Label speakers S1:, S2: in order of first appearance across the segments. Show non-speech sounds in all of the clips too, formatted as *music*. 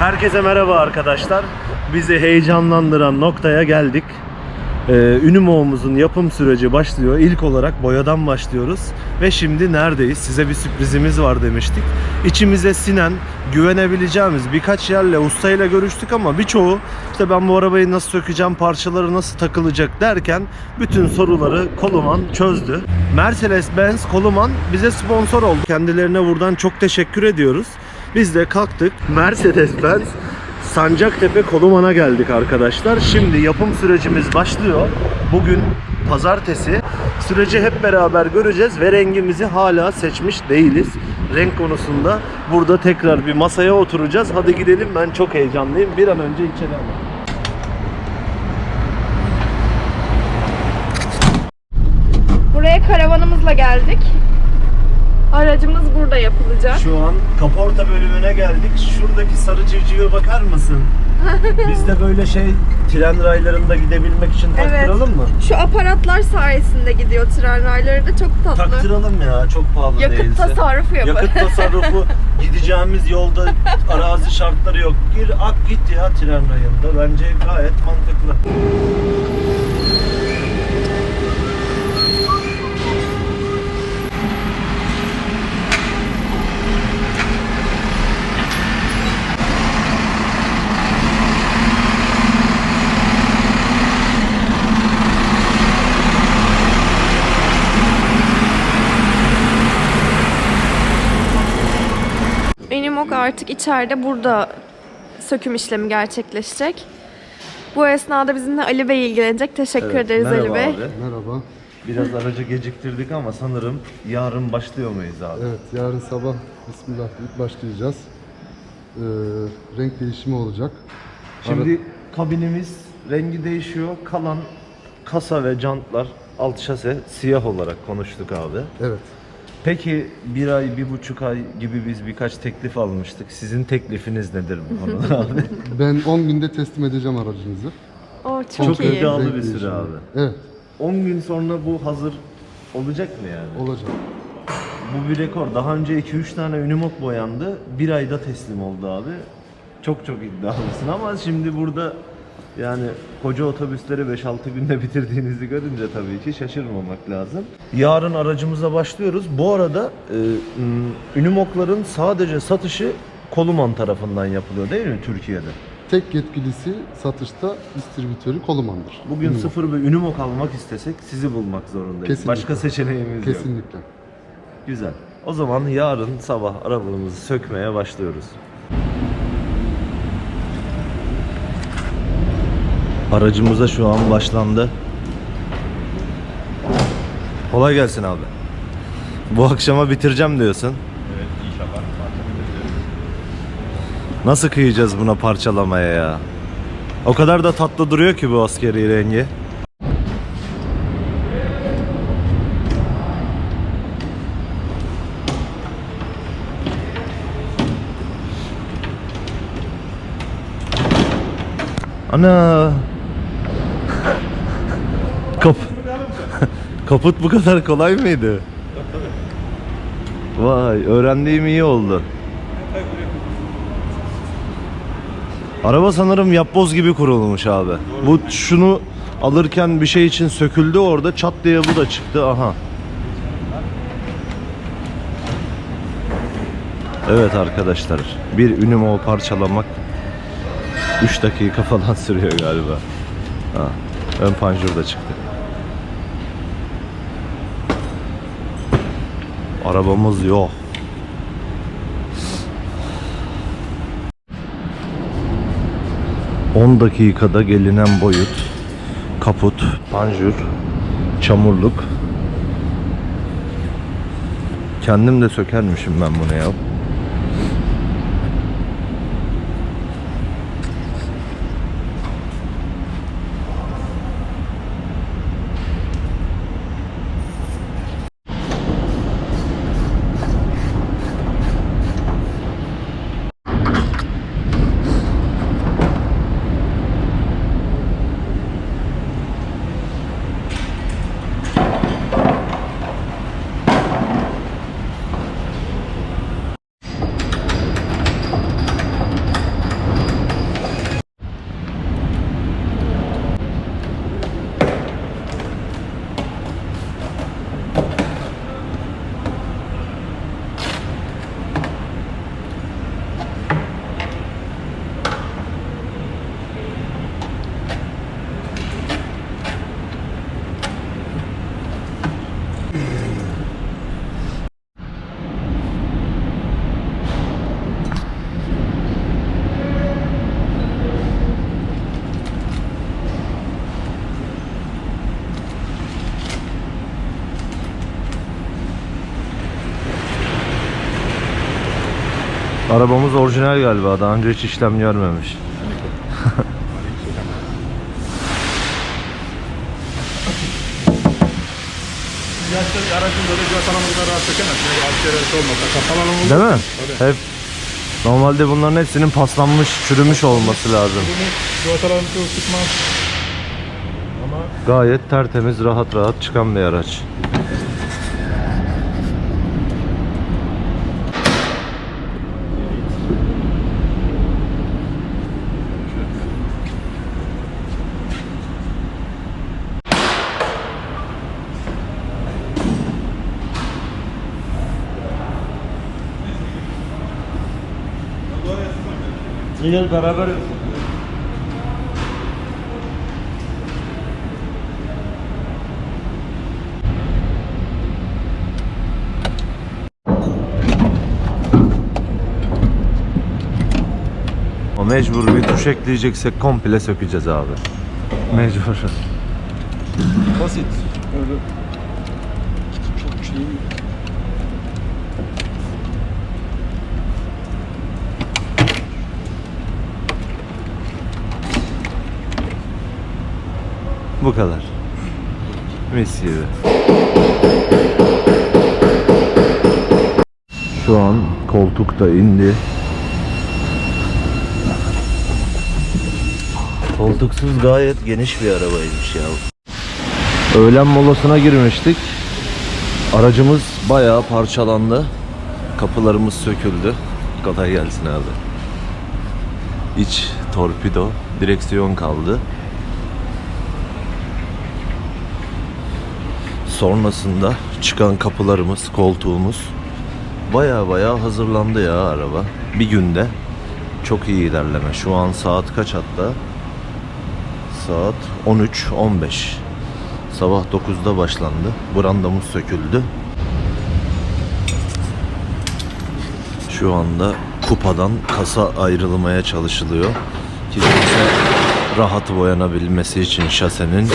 S1: Herkese merhaba arkadaşlar. Bizi heyecanlandıran noktaya geldik. Ee, Ünimoğumuzun yapım süreci başlıyor. İlk olarak boyadan başlıyoruz. Ve şimdi neredeyiz? Size bir sürprizimiz var demiştik. İçimize sinen, güvenebileceğimiz birkaç yerle ustayla görüştük ama birçoğu işte ben bu arabayı nasıl sökeceğim, parçaları nasıl takılacak derken bütün soruları Koluman çözdü. Mercedes-Benz Koluman bize sponsor oldu. Kendilerine buradan çok teşekkür ediyoruz. Biz de kalktık Mercedes-Benz Sancaktepe Koluman'a geldik arkadaşlar. Şimdi yapım sürecimiz başlıyor. Bugün pazartesi. Süreci hep beraber göreceğiz ve rengimizi hala seçmiş değiliz. Renk konusunda burada tekrar bir masaya oturacağız. Hadi gidelim ben çok heyecanlıyım. Bir an önce içeri alalım.
S2: Buraya karavanımızla geldik. Aracımız burada yapılacak.
S1: Şu an kaporta bölümüne geldik. Şuradaki sarı civcive bakar mısın? *laughs* Biz de böyle şey tren raylarında gidebilmek için taktıralım mı?
S2: Şu aparatlar sayesinde gidiyor tren rayları da çok tatlı.
S1: Taktıralım ya çok pahalı
S2: Yakıt
S1: değilse.
S2: tasarrufu yapar.
S1: Yakıt tasarrufu *laughs* gideceğimiz yolda arazi şartları yok. Gir ak git ya tren rayında. Bence gayet mantıklı.
S2: Artık içeride burada söküm işlemi gerçekleşecek. Bu esnada bizimle Ali Bey ilgilenecek. Teşekkür ederiz Ali Bey.
S3: Merhaba.
S1: Biraz aracı geciktirdik ama sanırım yarın başlıyor muyuz abi?
S3: Evet, yarın sabah Bismillah deyip başlayacağız. Ee, renk değişimi olacak.
S1: Şimdi kabinimiz rengi değişiyor. Kalan kasa ve jantlar alt şase siyah olarak konuştuk abi.
S3: Evet.
S1: Peki bir ay, bir buçuk ay gibi biz birkaç teklif almıştık. Sizin teklifiniz nedir bu konuda abi? *laughs*
S3: Ben 10 günde teslim edeceğim aracınızı.
S2: Oh, çok,
S1: Çok
S2: iyi.
S1: iddialı bir süre abi.
S3: Evet,
S1: 10 gün sonra bu hazır olacak mı yani?
S3: olacak.
S1: Bu bir rekor. Daha önce 2-3 tane Unimog boyandı. Bir ayda teslim oldu abi. Çok çok iddialısın ama şimdi burada yani koca otobüsleri 5-6 günde *laughs* bitirdiğinizi görünce tabii ki şaşırmamak lazım. Yarın aracımıza başlıyoruz. Bu arada e, m, Unimog'ların sadece satışı Koluman tarafından yapılıyor değil mi Türkiye'de?
S3: Tek yetkilisi satışta distribütörü Koluman'dır.
S1: Bugün
S3: Ünlü.
S1: sıfır bir Unimog almak istesek sizi bulmak zorundayız.
S3: Kesinlikle.
S1: Başka seçeneğimiz yok.
S3: Kesinlikle.
S1: Güzel. O zaman yarın sabah arabamızı sökmeye başlıyoruz. Aracımıza şu an başlandı. Kolay gelsin abi. Bu akşama bitireceğim diyorsun.
S4: Evet inşallah.
S1: Nasıl kıyacağız buna parçalamaya ya? O kadar da tatlı duruyor ki bu askeri rengi. Ana. Kap. *laughs* Kaput bu kadar kolay mıydı? Vay, öğrendiğim iyi oldu. Araba sanırım yapboz gibi kurulmuş abi. Bu şunu alırken bir şey için söküldü orada çat diye bu da çıktı aha. Evet arkadaşlar bir Unimo parçalamak 3 dakika falan *laughs* sürüyor galiba. Ha, ön panjur da çıktı. Arabamız yok. ...10 dakikada gelinen boyut... ...kaput, panjur... ...çamurluk... ...kendim de sökermişim ben bunu ya... Arabamız orijinal galiba. Daha önce hiç işlem görmemiş.
S4: Aracın böyle rahat olmasa. Olur.
S1: Değil mi? Hep Normalde bunların hepsinin paslanmış, çürümüş olması lazım.
S4: Ama
S1: Gayet tertemiz, rahat rahat çıkan bir araç. Gel beraber O mecbur bir tuş ekleyeceksek komple sökeceğiz abi. Mecbur.
S4: basit. Öyle çok şey
S1: Bu kadar. Mis. Şu an koltuk da indi. Koltuksuz gayet geniş bir arabaymış ya. Öğlen molasına girmiştik. Aracımız bayağı parçalandı. Kapılarımız söküldü. Kolay gelsin abi. İç torpido, direksiyon kaldı. Sonrasında çıkan kapılarımız, koltuğumuz baya baya hazırlandı ya araba. Bir günde çok iyi ilerleme. Şu an saat kaç hatta? Saat 13.15. Sabah 9'da başlandı. Brandamız söküldü. Şu anda kupadan kasa ayrılmaya çalışılıyor. Ki rahat boyanabilmesi için şasenin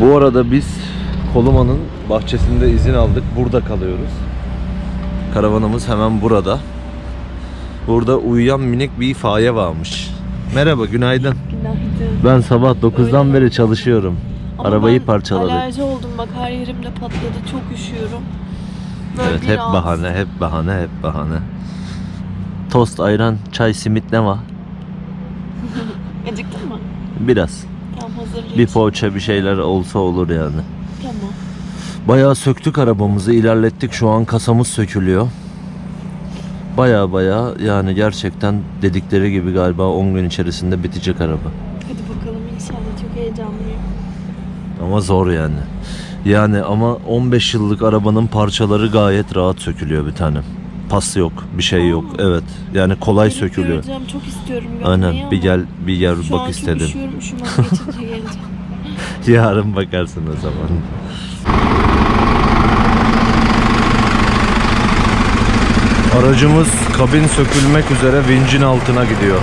S1: Bu arada biz Koluma'nın bahçesinde izin aldık. Burada kalıyoruz. Karavanımız hemen burada. Burada uyuyan minik bir faye varmış. Merhaba, günaydın.
S2: Günaydın.
S1: Ben sabah 9'dan beri çalışıyorum.
S2: Ama
S1: Arabayı
S2: ben
S1: parçaladık.
S2: Alerji oldum bak her yerimde patladı çok üşüyorum. Böyle
S1: Evet, hep
S2: rahatsız-
S1: bahane, hep bahane, hep bahane. Tost, ayran, çay, simit ne var? *laughs*
S2: Acıktın mı?
S1: Biraz. Bir poğaça bir şeyler olsa olur yani.
S2: Tamam.
S1: Bayağı söktük arabamızı, ilerlettik. Şu an kasamız sökülüyor. Bayağı bayağı yani gerçekten dedikleri gibi galiba 10 gün içerisinde bitecek araba.
S2: Hadi bakalım inşallah çok heyecanlıyım.
S1: Ama zor yani. Yani ama 15 yıllık arabanın parçaları gayet rahat sökülüyor bir tane. Pas yok, bir şey yok. Evet. Yani kolay
S2: Gelip
S1: sökülüyor.
S2: Göreceğim çok istiyorum görmeyi
S1: Aynen.
S2: ama
S1: Bir gel bir gel
S2: Şu an
S1: bak
S2: çok
S1: istedim.
S2: üşüyorum üşümem geçince geleceğim.
S1: Yarın bakarsın o zaman. Aracımız kabin sökülmek üzere vincin altına gidiyor.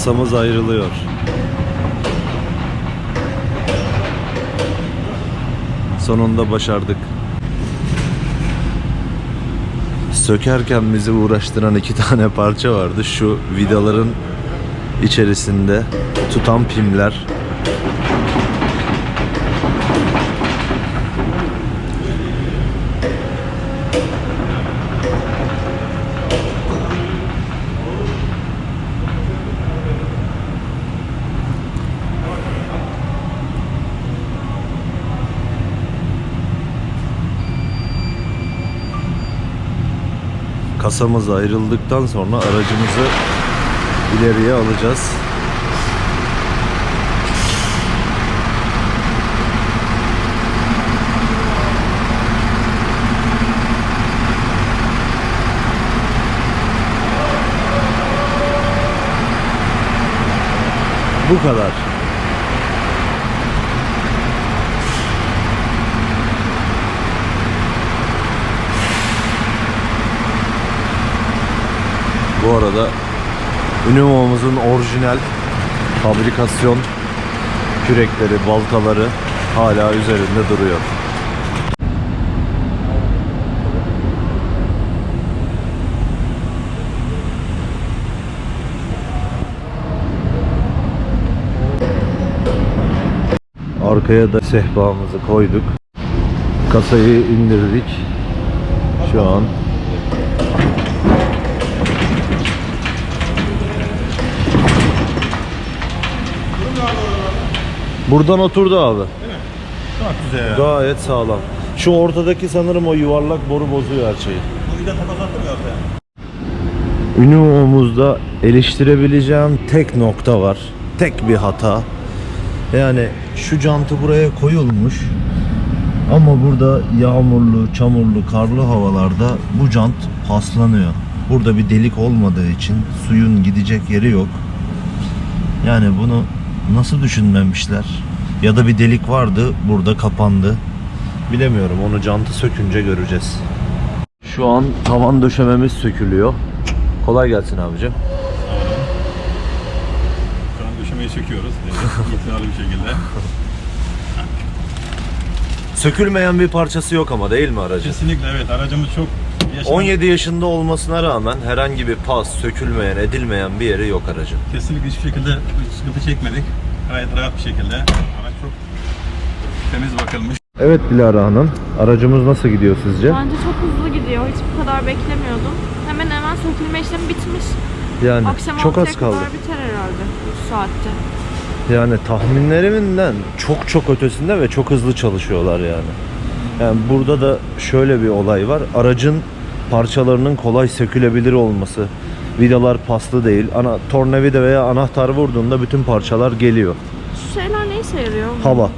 S1: Kasamız ayrılıyor. Sonunda başardık. Sökerken bizi uğraştıran iki *laughs* tane parça vardı. Şu vidaların içerisinde tutan pimler. Kasamız ayrıldıktan sonra aracımızı ileriye alacağız. Bu kadar. Bu arada Ünimoğlu'muzun orijinal fabrikasyon kürekleri, baltaları hala üzerinde duruyor. Arkaya da sehpamızı koyduk. Kasayı indirdik. Şu an Buradan oturdu abi.
S4: Çok güzel ya.
S1: Gayet sağlam. Şu ortadaki sanırım o yuvarlak boru bozuyor her şeyi.
S4: Bu vida kapattım ya ortaya.
S1: Ünlü omuzda eleştirebileceğim tek nokta var. Tek bir hata. Yani şu jantı buraya koyulmuş. Ama burada yağmurlu, çamurlu, karlı havalarda bu jant paslanıyor. Burada bir delik olmadığı için suyun gidecek yeri yok. Yani bunu nasıl düşünmemişler? Ya da bir delik vardı, burada kapandı. Bilemiyorum. Onu jantı sökünce göreceğiz. Şu an tavan döşememiz sökülüyor. Kolay gelsin abicim.
S4: Şu an döşemeyi söküyoruz. *laughs* İtinalı bir şekilde.
S1: Sökülmeyen bir parçası yok ama değil mi aracın?
S4: Kesinlikle evet aracımız çok yaşam,
S1: 17 yaşında olmasına rağmen herhangi bir pas, sökülmeyen, edilmeyen bir yeri yok aracın.
S4: Kesinlikle hiçbir şekilde sıkıntı çekmedik. Gayet rahat bir şekilde. Araç çok temiz bakılmış.
S1: Evet Dilara Hanım, aracımız nasıl gidiyor sizce?
S2: Bence çok hızlı gidiyor. Hiç bu kadar beklemiyordum. Hemen hemen sökülme işlemi bitmiş.
S1: Yani
S2: Akşam
S1: çok
S2: 6'ya
S1: az kaldı.
S2: kadar biter herhalde 3 saatte.
S1: Yani tahminlerimden çok çok ötesinde ve çok hızlı çalışıyorlar yani. Yani burada da şöyle bir olay var. Aracın parçalarının kolay sökülebilir olması. Vidalar paslı değil. Ana tornavida veya anahtar vurduğunda bütün parçalar geliyor.
S2: Şu şeyler ne işe yarıyor?
S1: Hava
S2: Hava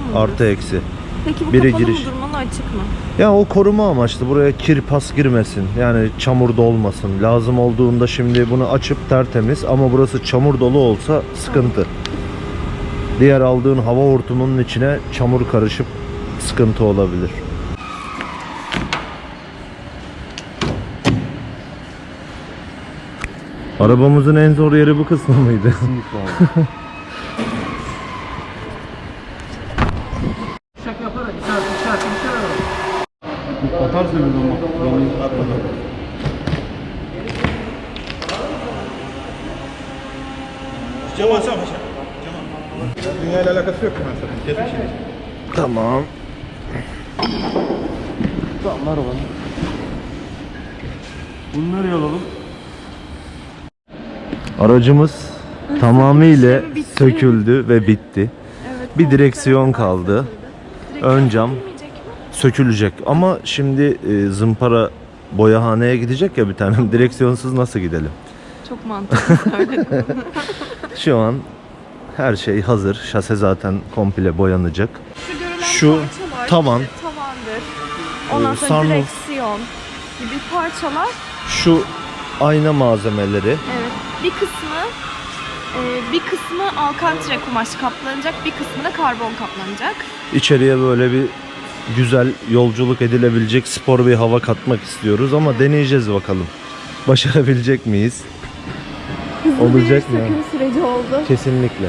S2: mı?
S1: artı eksi.
S2: Peki bu
S1: biri
S2: kapalı
S1: giriş.
S2: mı durmalı açık mı?
S1: Ya o koruma amaçlı. Buraya kir pas girmesin. Yani çamur dolmasın. Lazım olduğunda şimdi bunu açıp tertemiz ama burası çamur dolu olsa sıkıntı. Diğer aldığın hava hortumunun içine çamur karışıp sıkıntı olabilir. Arabamızın en zor yeri bu kısmı mıydı?
S3: O tarz bir ama. Yani
S4: Cam alsana paşa. Cam al. Dünyayla alakası yok ki mesela. Kesin şey.
S1: tamam.
S3: bunu nereye alalım?
S1: Aracımız tamamıyla söküldü ve bitti.
S2: Evet.
S1: Bir direksiyon kaldı. Ön cam sökülecek ama şimdi e, zımpara boyahaneye gidecek ya bir tanem *laughs* direksiyonsuz nasıl gidelim?
S2: Çok mantıklı. *laughs*
S1: Şu an her şey hazır. Şase zaten komple boyanacak.
S2: Şu
S1: tavan.
S2: tavandır. Ondan
S1: Ee,
S2: sonra
S1: sunroof.
S2: direksiyon gibi parçalar
S1: Şu ayna malzemeleri
S2: evet bir kısmı e, bir kısmı alkantre kumaş kaplanacak, bir kısmı da karbon kaplanacak.
S1: içeriye böyle bir güzel yolculuk edilebilecek spor bir hava katmak istiyoruz ama deneyeceğiz bakalım. Başarabilecek miyiz?
S2: hızlı
S1: Olacak
S2: bir
S1: mı?
S2: söküm süreci oldu.
S1: Kesinlikle.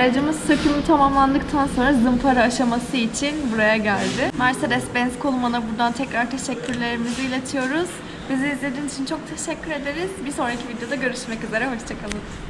S2: Aracımız sökümü tamamlandıktan sonra zımpara aşaması için buraya geldi. Mercedes-Benz Koluman'a buradan tekrar teşekkürlerimizi iletiyoruz. Bizi izlediğiniz için çok teşekkür ederiz. Bir sonraki videoda görüşmek üzere. Hoşçakalın.